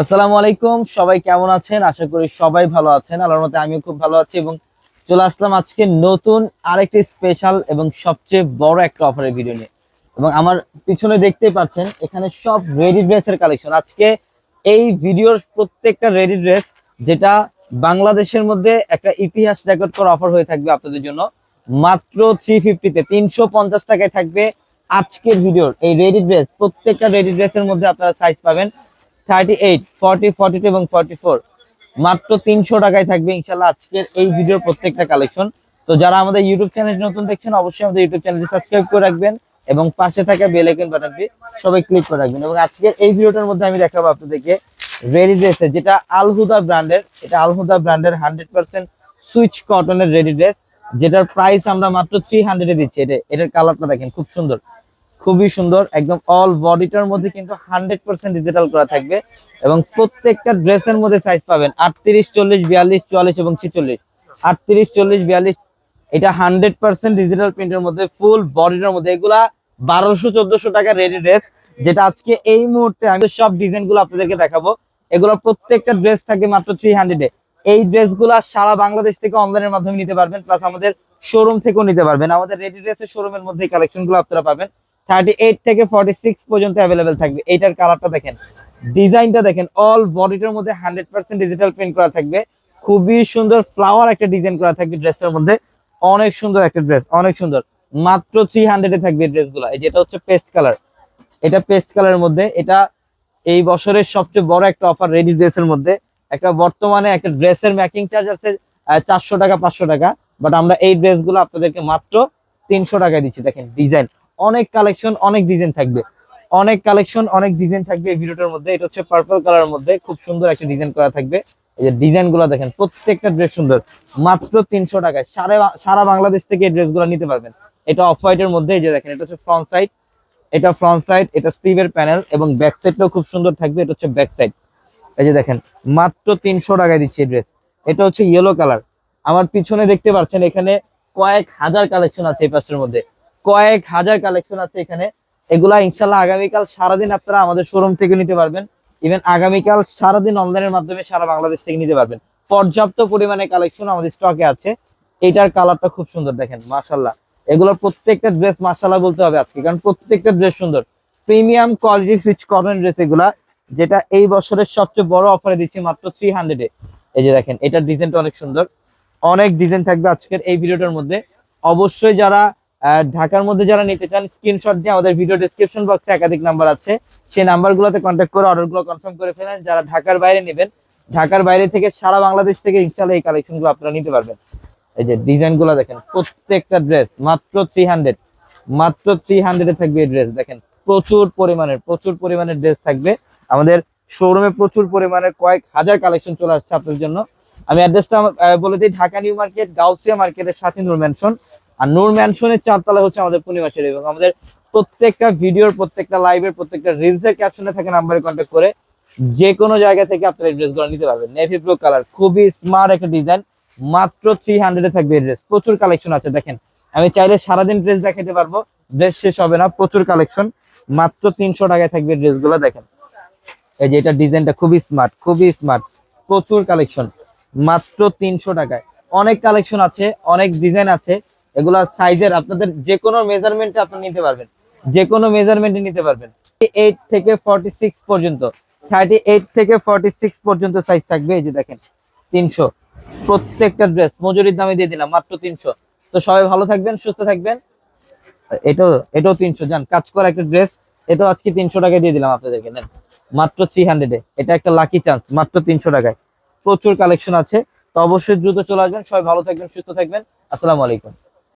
আসসালামু আলাইকুম, সবাই কেমন আছেন? আশা করি সবাই ভালো আছেন। আল্লাহর মতে আমিও খুব ভালো আছি এবং চলে আসলাম আজকে নতুন আরেকটি স্পেশাল এবং সবচেয়ে বড় একটা অফারের ভিডিও নিয়ে। এবং আমার পিছনে দেখতেই পাচ্ছেন, এখানে সব রেডি ড্রেসের কালেকশন আজকে এই ভিডিওর প্রত্যেকটা রেডি ড্রেস যেটা বাংলাদেশের মধ্যে একটা ইতিহাস রেকর্ড করা অফার হয়ে থাকবে আপনাদের জন্য, মাত্র থ্রি ফিফটিতে তিনশো পঞ্চাশ টাকায় থাকবে আজকের ভিডিওর এই রেডি ড্রেস প্রত্যেকটা রেডি ড্রেসের মধ্যে আপনারা সাইজ পাবেন thirty eight, forty forty two এবং ফর্টি ফোর। মাত্র তিনশো টাকায় থাকবে ইনশাল্লাহ আজকের এই ভিডিওর প্রত্যেকটা কালেকশন। তো যারা আমাদের ইউটিউব চ্যানেল নতুন দেখছেন, অবশ্যই আমাদের ইউটিউব চ্যানেলটি সাবস্ক্রাইব করে রাখবেন এবং পাশে থাকা বেল আইকন বাটনটি সবাই ক্লিক করে রাখবেন। এবং আজকের এই ভিডিওটার মধ্যে আমি দেখাবো আপনাদেরকে রেডি ড্রেসের যেটা আলহুদা ব্র্যান্ডের, এটা আলহুদা ব্র্যান্ডের হান্ড্রেড পার্সেন্ট সুইচ কটনের রেডি ড্রেস, যেটার প্রাইস আমরা মাত্র থ্রি হান্ড্রেডে দিচ্ছি। এটা, এটার কালারটা দেখেন, খুব সুন্দর। খুবই সুন্দর, একদম অল বডিটার মধ্যে কিন্তু হান্ড্রেড পার্সেন্ট ডিজিটাল করা থাকবে এবং প্রত্যেকটা ড্রেসের মধ্যে সাইজ পাবেন আটত্রিশ, চল্লিশ, বিয়াল্লিশ, চুয়াল্লিশ এবং ছিচল্লিশ। আটত্রিশ, চল্লিশ, বিয়াল্লিশ, এটা হান্ড্রেড পার্সেন্ট ডিজিটাল প্রিন্টের মধ্যে ফুল বডিটার মধ্যে। এগুলা বারোশো, চোদ্দশো টাকা রেডি ড্রেস যেটা আজকে এই মুহূর্তে আমি সব ডিজাইনগুলো আপনাদেরকে দেখাবো। এগুলো প্রত্যেকটা ড্রেস থাকে মাত্র থ্রি হান্ড্রেডে এই ড্রেসগুলা সারা বাংলাদেশ থেকে অনলাইনের মাধ্যমে নিতে পারবেন প্লাস আমাদের শোরুম থেকেও নিতে পারবেন। আমাদের রেডি ড্রেসের শোরুমের মধ্যে কালেকশনগুলো আপনারা পাবেন। থার্টি এইট থেকে ফর্টি সিক্স পর্যন্ত অ্যাভেলেবেল থাকবে। এইটার কালারটা দেখেন। ডিজাইনটা দেখেন অল বডিটার মধ্যে হান্ড্রেড পার্সেন্ট ডিজিটাল প্রিন্ট করা থাকবে। খুবই সুন্দর ফ্লাওয়ার একটা ডিজাইন করা থাকবে ড্রেসটার মধ্যে। অনেক সুন্দর একটা ড্রেস অনেক সুন্দর। মাত্র থ্রি হান্ড্রেডে থাকবে ড্রেসগুলা এই যেটা হচ্ছে পেস্ট কালার এটা পেস্ট কালারের মধ্যে, এটা এই বছরের সবচেয়ে বড় একটা অফার রেডি ড্রেসের মধ্যে। একটা বর্তমানে একটা ড্রেসের মেকিং চার্জ আছে চারশো টাকা, পাঁচশো টাকা। বাট আমরা এই ড্রেসগুলো আপনাদেরকে মাত্র তিনশো টাকায় দিচ্ছি। দেখেন ডিজাইন অনেক কালেকশন অনেক ডিজাইন থাকবে। অনেক কালেকশন অনেক ডিজাইন থাকবে এই ভিডিওটার মধ্যে। এটা হচ্ছে পার্পল কালারের মধ্যে খুব সুন্দর একটা ডিজাইন করা থাকবে। এই যে ডিজাইনগুলো দেখেন, প্রত্যেকটা ড্রেস সুন্দর। মাত্র তিনশো টাকায়। সারা সারা বাংলাদেশ থেকে এই ড্রেসগুলো নিতে পারবেন। এটা অফ হোয়াইটের মধ্যে, এই যে দেখেন, এটা হচ্ছে ফ্রন্ট সাইড এটা ফ্রন্ট সাইড এটা স্টিভের প্যানেল এবং ব্যাক সাইডটাও খুব সুন্দর থাকবে। এটা হচ্ছে ব্যাক সাইড এই যে দেখেন, মাত্র তিনশো টাকায় দিচ্ছি এই ড্রেস এটা হচ্ছে ইয়েলো কালার আমার পিছনে দেখতে পাচ্ছেন, এখানে কয়েক হাজার কালেকশন আছে এই পাশের মধ্যে। কয়েক হাজার কালেকশন আছে এখানে। এগুলা ইনশাল্লাহ আগামীকাল সারাদিন আপনারা আমাদের শোরুম থেকে নিতে পারবেন। ইভেন আগামীকাল সারাদিন অনলাইনের মাধ্যমে সারা বাংলাদেশ থেকে নিতে পারবেন। পর্যাপ্ত পরিমাণে কালেকশন আমাদের স্টকে আছে। এটার কালারটা খুব সুন্দর দেখেন মাশাল্লাহ এগুলোর প্রত্যেকটা ড্রেস মাশাল্লাহ বলতে হবে আজকে, কারণ প্রত্যেকটা ড্রেস সুন্দর। Premium quality Swiss cotton dress এগুলা, যেটা এই বছরের সবচেয়ে বড় অফারে দিচ্ছি মাত্র থ্রি হান্ড্রেডে এই যে দেখেন, এটার ডিজাইনটা অনেক সুন্দর। অনেক ডিজাইন থাকবে আজকের এই ভিডিওটার মধ্যে। অবশ্যই যারা ঢাকার মধ্যে যারা নিতে চান স্ক্রিনশট দিয়ে আমাদের ভিডিও ডিসক্রিপশন বক্সে একাধিক নাম্বার আছে। সেই নাম্বারগুলোতে কন্ট্যাক্ট করে অর্ডারগুলো কনফার্ম করে ফেলেন। যারা ঢাকার বাইরে নেবেন, ঢাকার বাইরে থেকে সারা বাংলাদেশ থেকে ইনশাল্লাহ এই কালেকশনগুলো আপনারা নিতে পারবেন। এই যে ডিজাইনগুলো দেখেন, প্রত্যেকটা ড্রেস মাত্র থ্রি হান্ড্রেড মাত্র থ্রি হান্ড্রেডে থাকবে এই ড্রেস দেখেন, প্রচুর পরিমাণের প্রচুর পরিমাণের ড্রেস থাকবে। আমাদের শোরুমে প্রচুর পরিমাণের কয়েক হাজার কালেকশন চলে আসছে আপনাদের জন্য। আমি অ্যাড্রেসটা বলে দিই, ঢাকা নিউ মার্কেট, গাউসিয়া মার্কেটের সাথে নূর ম্যানশন আর নূর ম্যানশনের চারতলা হচ্ছে আমাদের পূর্ণিমাসের এবং আমাদের প্রত্যেকটা ভিডিওর, প্রত্যেকটা লাইভের প্রত্যেকটা রিলসের ক্যাপশনে থাকে নাম্বারে কন্ট্যাক্ট করে যে কোনো জায়গা থেকে আপনারা এই ড্রেসগুলো নিতে পারবেন। নেভি ব্লু কালার খুবই স্মার্ট একটা ডিজাইন মাত্র থ্রি হান্ড্রেডে থাকবে এই ড্রেস প্রচুর কালেকশন আছে, দেখেন। আমি চাইলে সারাদিন ড্রেস দেখাতে পারব ড্রেস শেষ হবে না, প্রচুর কালেকশন মাত্র তিনশো টাকায় থাকবে ড্রেসগুলো দেখেন। এই যে এটা ডিজাইনটা খুবই স্মার্ট খুবই স্মার্ট প্রচুর কালেকশন মাত্র তিনশো টাকায়। অনেক কালেকশন আছে, অনেক ডিজাইন আছে এগুলা সাইজের আপনাদের যে কোনো মেজারমেন্টে আপনি নিতে পারবেন। যে কোনো মেজারমেন্টে নিতে পারবেন। এইট থেকে ফর্টি সিক্স পর্যন্ত। থার্টি এইট থেকে ফর্টি সিক্স পর্যন্ত সাইজ থাকবে, এই যে দেখেন, তিনশো। প্রত্যেকটা ড্রেস মজুরির দামে দিয়ে দিলাম, মাত্র তিনশো। তো সবাই ভালো থাকবেন, সুস্থ থাকবেন। এটাও এটাও তিনশো। যান কাজ করা একটা ড্রেস এটাও আজকে তিনশো টাকায় দিয়ে দিলাম আপনাদেরকে নেন মাত্র থ্রি হান্ড্রেডে এটা একটা লাকি চান্স মাত্র তিনশো টাকায়। প্রচুর কালেকশন আছে। তো অবশ্যই দ্রুত চলে আসবেন। সবাই ভালো থাকবেন, সুস্থ থাকবেন। আসসালামু আলাইকুম।